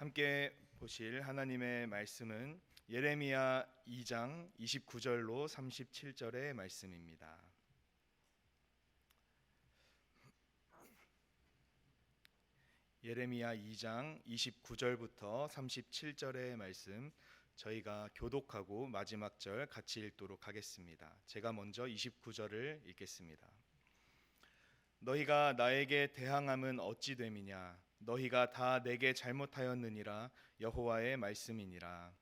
함께 보실 하나님의 말씀은 예레미야 2장 29절로 37절의 말씀입니다. 예레미야 2장 29절부터 37절의 말씀 저희가 교독하고 마지막 절 같이 읽도록 하겠습니다. 제가 먼저 29절을 읽겠습니다. 너희가 나에게 대항함은 어찌 됨이냐 너희가 다 내게 잘못하였느니라 여호와의 말씀이니라.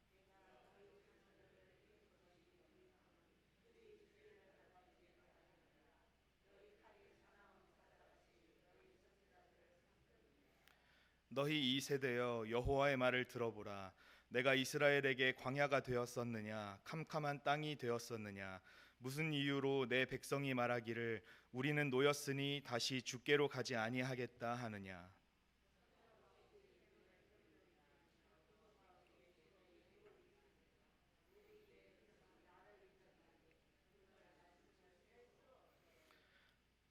너희 이 세대여 여호와의 말을 들어보라. 내가 이스라엘에게 광야가 되었었느냐 캄캄한 땅이 되었었느냐 무슨 이유로 내 백성이 말하기를 우리는 노였으니 다시 주께로 가지 아니하겠다 하느냐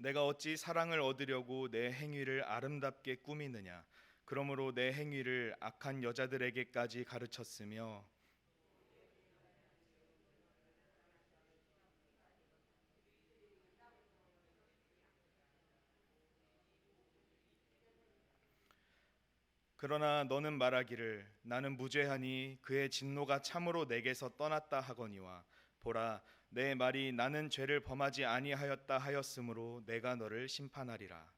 내가 어찌 사랑을 얻으려고 내 행위를 아름답게 꾸미느냐? 그러므로 내 행위를 악한 여자들에게까지 가르쳤으며 그러나 너는 말하기를 나는 무죄하니 그의 진노가 참으로 내게서 떠났다 하거니와 보라 내 말이 나는 죄를 범하지 아니하였다 하였으므로 내가 너를 심판하리라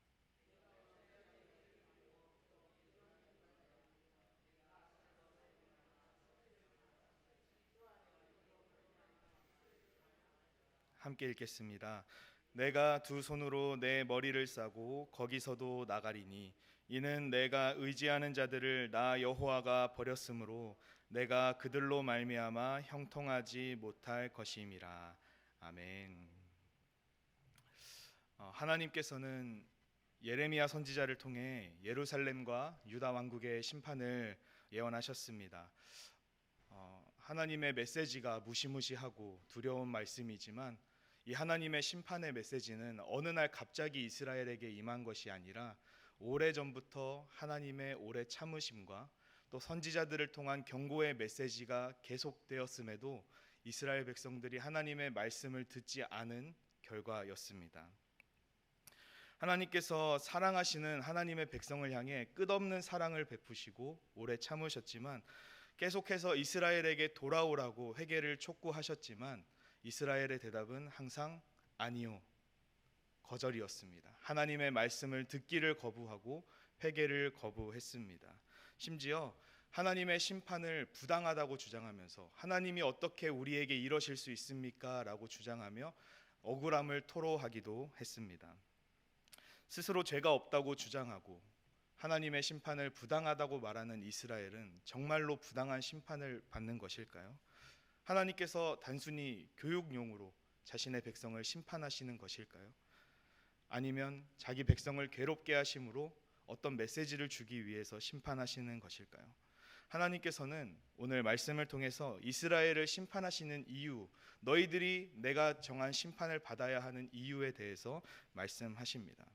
함께 읽겠습니다. 내가 두 손으로 내 머리를 싸고 거기서도 나가리니 이는 내가 의지하는 자들을 나 여호와가 버렸으므로 내가 그들로 말미암아 형통하지 못할 것임이라. 아멘. 어, 하나님께서는 예레미야 선지자를 통해 예루살렘과 유다 왕국의 심판을 예언하셨습니다. 어, 하나님의 메시지가 무시무시하고 두려운 말씀이지만 이 하나님의 심판의 메시지는 어느 날 갑자기 이스라엘에게 임한 것이 아니라 오래 전부터 하나님의 오래 참으심과 또 선지자들을 통한 경고의 메시지가 계속되었음에도 이스라엘 백성들이 하나님의 말씀을 듣지 않은 결과였습니다. 하나님께서 사랑하시는 하나님의 백성을 향해 끝없는 사랑을 베푸시고 오래 참으셨지만 계속해서 이스라엘에게 돌아오라고 회개를 촉구하셨지만 이스라엘의 대답은 항상 아니요. 거절이었습니다. 하나님의 말씀을 듣기를 거부하고 회개를 거부했습니다. 심지어 하나님의 심판을 부당하다고 주장하면서 하나님이 어떻게 우리에게 이러실 수 있습니까? 라고 주장하며 억울함을 토로하기도 했습니다. 스스로 죄가 없다고 주장하고 하나님의 심판을 부당하다고 말하는 이스라엘은 정말로 부당한 심판을 받는 것일까요? 하나님께서 단순히 교육용으로 자신의 백성을 심판하시는 것일까요? 아니면 자기 백성을 괴롭게 하심으로 어떤 메시지를 주기 위해서 심판하시는 것일까요? 하나님께서는 오늘 말씀을 통해서 이스라엘을 심판하시는 이유, 너희들이 내가 정한 심판을 받아야 하는 이유에 대해서 말씀하십니다.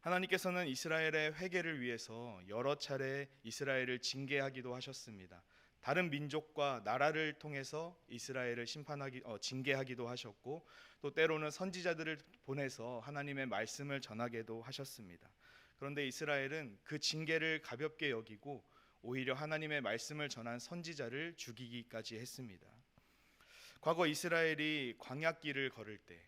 하나님께서는 이스라엘의 회개를 위해서 여러 차례 이스라엘을 징계하기도 하셨습니다. 다른 민족과 나라를 통해서 이스라엘을 심판하기 어, 징계하기도 하셨고 또 때로는 선지자들을 보내서 하나님의 말씀을 전하게도 하셨습니다. 그런데 이스라엘은 그 징계를 가볍게 여기고 오히려 하나님의 말씀을 전한 선지자를 죽이기까지 했습니다. 과거 이스라엘이 광야길을 걸을 때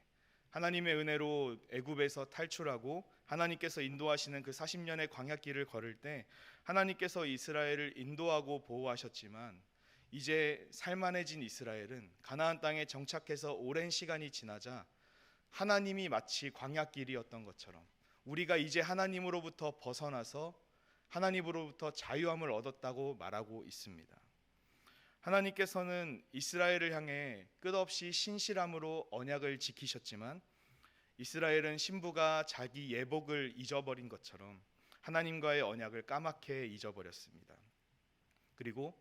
하나님의 은혜로 애굽에서 탈출하고 하나님께서 인도하시는 그 40년의 광야길을 걸을 때 하나님께서 이스라엘을 인도하고 보호하셨지만 이제 살만해진 이스라엘은 가나안 땅에 정착해서 오랜 시간이 지나자 하나님이 마치 광야길이었던 것처럼 우리가 이제 하나님으로부터 벗어나서 하나님으로부터 자유함을 얻었다고 말하고 있습니다. 하나님께서는 이스라엘을 향해 끝없이 신실함으로 언약을 지키셨지만 이스라엘은 신부가 자기 예복을 잊어버린 것처럼 하나님과의 언약을 까맣게 잊어버렸습니다. 그리고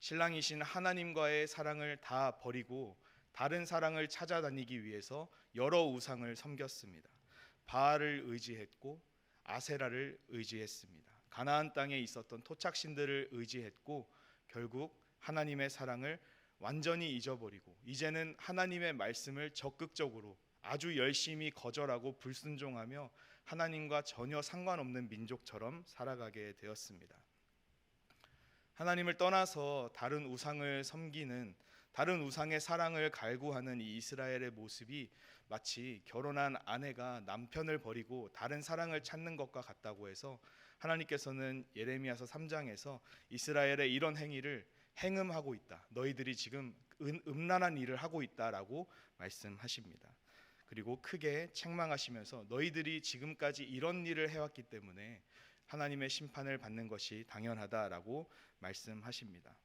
신랑이신 하나님과의 사랑을 다 버리고 다른 사랑을 찾아다니기 위해서 여러 우상을 섬겼습니다. 바알을 의지했고 아세라를 의지했습니다. 가나안 땅에 있었던 토착신들을 의지했고 결국 하나님의 사랑을 완전히 잊어버리고 이제는 하나님의 말씀을 적극적으로 아주 열심히 거절하고 불순종하며 하나님과 전혀 상관없는 민족처럼 살아가게 되었습니다. 하나님을 떠나서 다른 우상을 섬기는 다른 우상의 사랑을 갈구하는 이 이스라엘의 모습이 마치 결혼한 아내가 남편을 버리고 다른 사랑을 찾는 것과 같다고 해서 하나님께서는 예레미야서 3장에서 이스라엘의 이런 행위를 행음하고 있다. 너희들이 지금 은- 음란한 일을 하고 있다라고 말씀하십니다. 그리고 크게 책망하시면서 너희들이 지금까지 이런 일을 해왔기 때문에 하나님의 심판을 받는 것이 당연하다라고 말씀하십니다.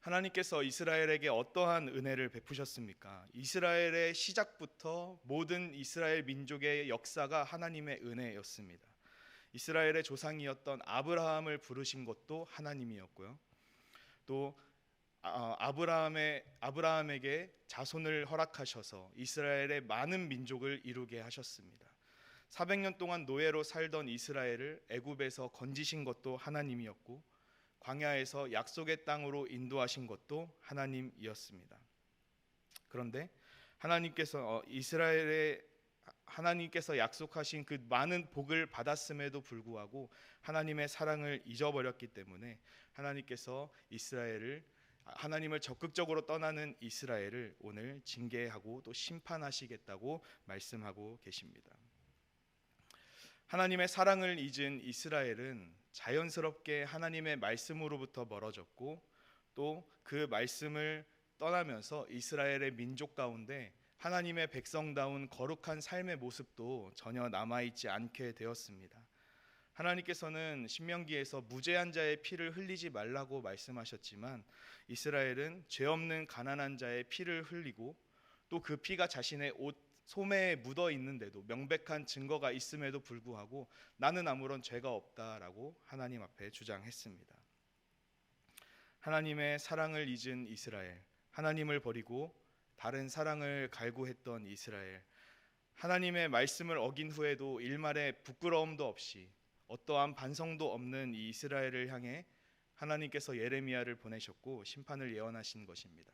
하나님께서 이스라엘에게 어떠한 은혜를 베푸셨습니까? 이스라엘의 시작부터 모든 이스라엘 민족의 역사가 하나님의 은혜였습니다. 이스라엘의 조상이었던 아브라함을 부르신 것도 하나님이었고요. 또 아, 아브라함의 아브라함에게 자손을 허락하셔서 이스라엘의 많은 민족을 이루게 하셨습니다. 400년 동안 노예로 살던 이스라엘을 애굽에서 건지신 것도 하나님이었고 광야에서 약속의 땅으로 인도하신 것도 하나님이었습니다. 그런데 하나님께서 어, 이스라엘의 하나님께서 약속하신 그 많은 복을 받았음에도 불구하고 하나님의 사랑을 잊어버렸기 때문에 하나님께서 이스라엘을 하나님을 적극적으로 떠나는 이스라엘을 오늘 징계하고 또 심판하시겠다고 말씀하고 계십니다. 하나님의 사랑을 잊은 이스라엘은 자연스럽게 하나님의 말씀으로부터 멀어졌고 또 그 말씀을 떠나면서 이스라엘의 민족 가운데 하나님의 백성다운 거룩한 삶의 모습도 전혀 남아 있지 않게 되었습니다. 하나님께서는 신명기에서 무죄한 자의 피를 흘리지 말라고 말씀하셨지만 이스라엘은 죄 없는 가난한 자의 피를 흘리고 또 그 피가 자신의 옷 소매에 묻어 있는데도 명백한 증거가 있음에도 불구하고 나는 아무런 죄가 없다라고 하나님 앞에 주장했습니다. 하나님의 사랑을 잊은 이스라엘, 하나님을 버리고 다른 사랑을 갈구했던 이스라엘, 하나님의 말씀을 어긴 후에도 일말의 부끄러움도 없이 어떠한 반성도 없는 이 이스라엘을 향해 하나님께서 예레미야를 보내셨고 심판을 예언하신 것입니다.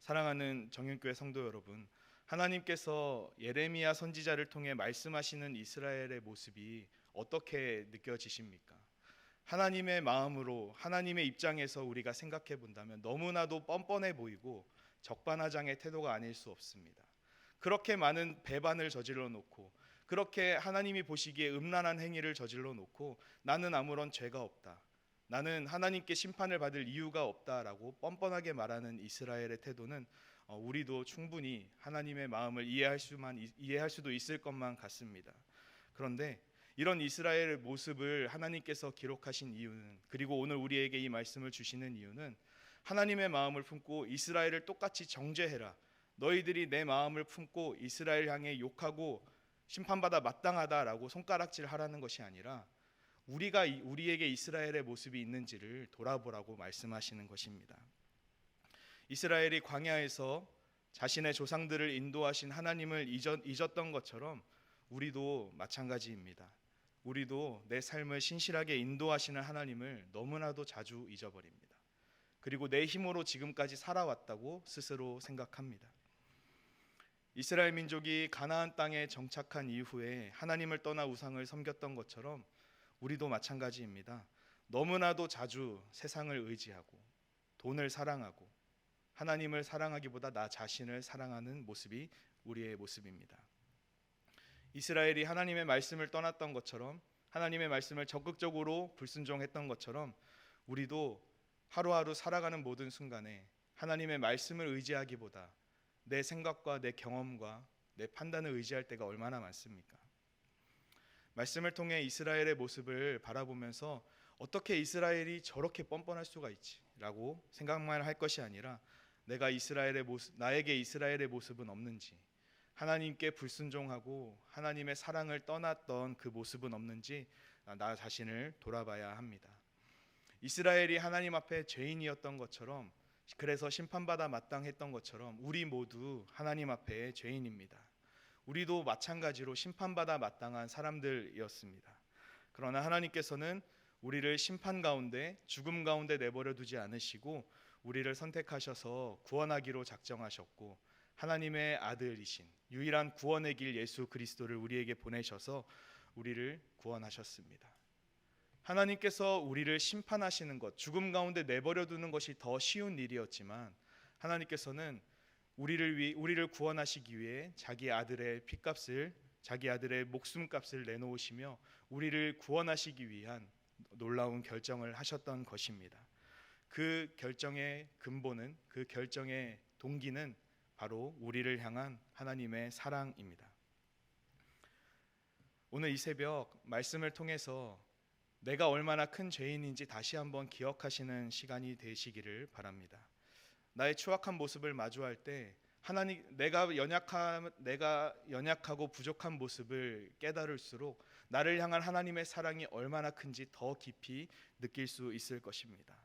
사랑하는 정윤교회 성도 여러분, 하나님께서 예레미야 선지자를 통해 말씀하시는 이스라엘의 모습이 어떻게 느껴지십니까? 하나님의 마음으로 하나님의 입장에서 우리가 생각해 본다면 너무나도 뻔뻔해 보이고 적반하장의 태도가 아닐 수 없습니다. 그렇게 많은 배반을 저질러 놓고 그렇게 하나님이 보시기에 음란한 행위를 저질러 놓고 나는 아무런 죄가 없다. 나는 하나님께 심판을 받을 이유가 없다라고 뻔뻔하게 말하는 이스라엘의 태도는 어, 우리도 충분히 하나님의 마음을 이해할 수만 이해할 수도 있을 것만 같습니다. 그런데 이런 이스라엘의 모습을 하나님께서 기록하신 이유는 그리고 오늘 우리에게 이 말씀을 주시는 이유는 하나님의 마음을 품고 이스라엘을 똑같이 정죄해라. 너희들이 내 마음을 품고 이스라엘 향해 욕하고 심판받아 마땅하다라고 손가락질 하라는 것이 아니라 우리가 이- 우리에게 이스라엘의 모습이 있는지를 돌아보라고 말씀하시는 것입니다. 이스라엘이 광야에서 자신의 조상들을 인도하신 하나님을 잊었, 잊었던 것처럼 우리도 마찬가지입니다. 우리도 내 삶을 신실하게 인도하시는 하나님을 너무나도 자주 잊어버립니다. 그리고 내 힘으로 지금까지 살아왔다고 스스로 생각합니다. 이스라엘 민족이 가나안 땅에 정착한 이후에 하나님을 떠나 우상을 섬겼던 것처럼 우리도 마찬가지입니다. 너무나도 자주 세상을 의지하고 돈을 사랑하고 하나님을 사랑하기보다 나 자신을 사랑하는 모습이 우리의 모습입니다. 이스라엘이 하나님의 말씀을 떠났던 것처럼 하나님의 말씀을 적극적으로 불순종했던 것처럼 우리도 하루하루 살아가는 모든 순간에 하나님의 말씀을 의지하기보다 내 생각과 내 경험과 내 판단을 의지할 때가 얼마나 많습니까? 말씀을 통해 이스라엘의 모습을 바라보면서 어떻게 이스라엘이 저렇게 뻔뻔할 수가 있지라고 생각만 할 것이 아니라 내가 이스라엘의 모습 나에게 이스라엘의 모습은 없는지 하나님께 불순종하고 하나님의 사랑을 떠났던 그 모습은 없는지 나 자신을 돌아봐야 합니다. 이스라엘이 하나님 앞에 죄인이었던 것처럼 그래서 심판받아 마땅했던 것처럼 우리 모두 하나님 앞에 죄인입니다. 우리도 마찬가지로 심판받아 마땅한 사람들이었습니다. 그러나 하나님께서는 우리를 심판 가운데 죽음 가운데 내버려 두지 않으시고 우리를 선택하셔서 구원하기로 작정하셨고 하나님의 아들이신 유일한 구원의 길 예수 그리스도를 우리에게 보내셔서 우리를 구원하셨습니다. 하나님께서 우리를 심판하시는 것, 죽음 가운데 내버려 두는 것이 더 쉬운 일이었지만 하나님께서는 우리를 위 우리를 구원하시기 위해 자기 아들의 피값을 자기 아들의 목숨값을 내놓으시며 우리를 구원하시기 위한 놀라운 결정을 하셨던 것입니다. 그 결정의 근본은 그 결정의 동기는 바로 우리를 향한 하나님의 사랑입니다. 오늘 이 새벽 말씀을 통해서 내가 얼마나 큰 죄인인지 다시 한번 기억하시는 시간이 되시기를 바랍니다. 나의 추악한 모습을 마주할 때 하나님 내가 연약함 내가 연약하고 부족한 모습을 깨달을수록 나를 향한 하나님의 사랑이 얼마나 큰지 더 깊이 느낄 수 있을 것입니다.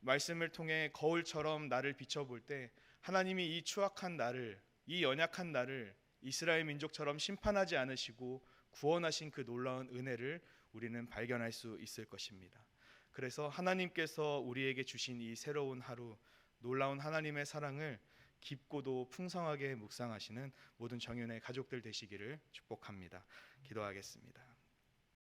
말씀을 통해 거울처럼 나를 비춰볼 때 하나님이 이 추악한 나를 이 연약한 나를 이스라엘 민족처럼 심판하지 않으시고 구원하신 그 놀라운 은혜를 우리는 발견할 수 있을 것입니다. 그래서 하나님께서 우리에게 주신 이 새로운 하루 놀라운 하나님의 사랑을 깊고도 풍성하게 묵상하시는 모든 정윤의 가족들 되시기를 축복합니다. 기도하겠습니다.